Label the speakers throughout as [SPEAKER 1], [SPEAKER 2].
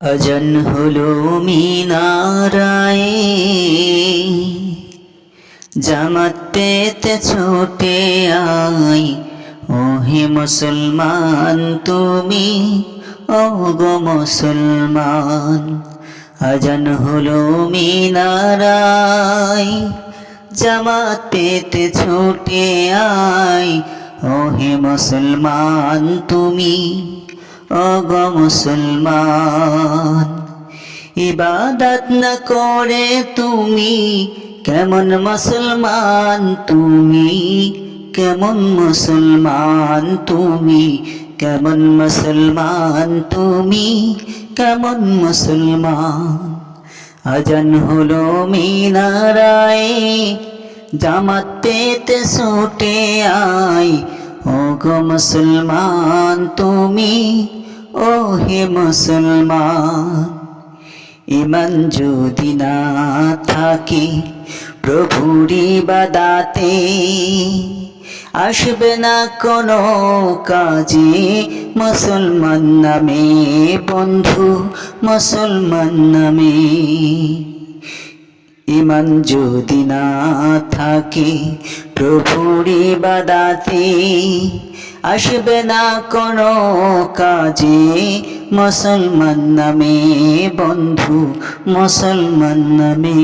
[SPEAKER 1] অজন হলো মিনারায়। জামাত পেতে ছোটে আই ওহে মুসলমান তুমি গো মুসলমান। অজন হলো মিনারায়, জামাত পেতে ছোটে আই ওহে মুসলমান তুমি। অগ মুসলমান, ইবাদত না করে তুমি কেমন মুসলমান? তুমি কেমন মুসলমান? তুমি কেমন মুসলমান? তুমি কেমন মুসলমান? আজান হলো মিনারায়, জামাত পেতে ছুটে আই ও গো মুসলমান, তুমি ও হে মুসলমান ইমান যদি না থাকে প্রভুরি বাদাতে আসবে না কোনো কাজে। মুসলমান নামে বন্ধু, মুসলমান নামে ইমান যদি না থাকে, প্রভুরি বাদাতে আসবে না কোনো কাজে। মুসলমান নামে বন্ধু, মুসলমান নামে।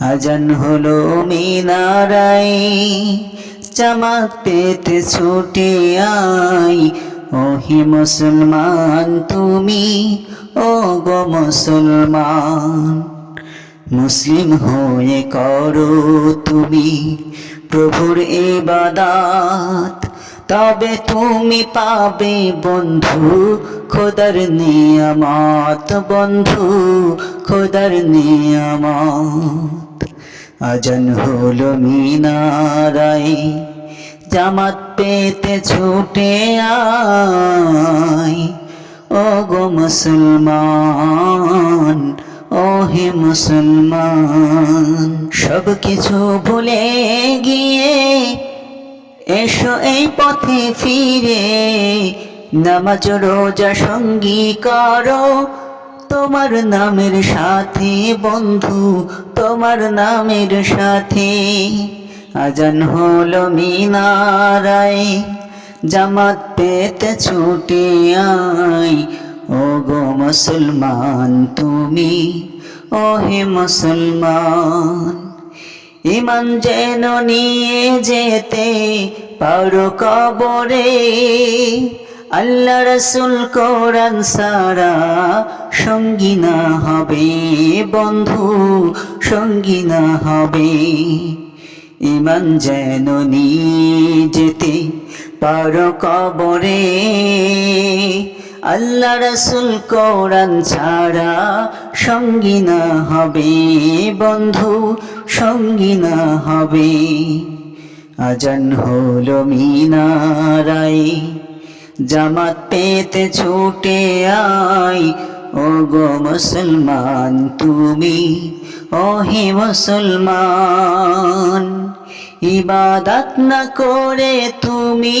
[SPEAKER 1] আজান হলো মিনারাই চামাক পেতে ছুটে আই ওহি মুসলমান তুমি ও গো মুসলমান। মুসলিম হয়ে করো তুমি প্রভুর ইবাদাত। তবে তুমি পাবে বন্ধু, খোদার নিয়ামত। বন্ধু, খোদার নিয়ামত। আজান হলো মিনারাই জামাত পেতে ছুটে আয়। ও গো মুসলমান ও হে মুসলমান, সব কিছু ভুলে গিয়ে এসো এই পথে ফিরে। নামাজ, রোজা, সঙ্গী করো, তোমার নামের সাথে বন্ধু, তোমার নামের সাথে। আজান হলো মিনারায়, জামাত পেতে ছুটে আয় ও গো মুসলমান, তুমি ও হে মুসলমান, ইমান যেন নিয়ে যেতে পারো কবরে। আল্লাহ রসুল কোরআন সারা সঙ্গী না হবে বন্ধু, সঙ্গী না হবে। ইমান যেন নিয়ে যেতে পারো কবরে। আল্লাহ রসুল কোরআন ছাড়া সঙ্গী না হবে, বন্ধু সঙ্গী না হবে। আজান হলো মিনারাই জামাত পেতে ছুটে আই ও গো মুসলমান, তুমি ও হে মুসলমান, ইবাদত না করে তুমি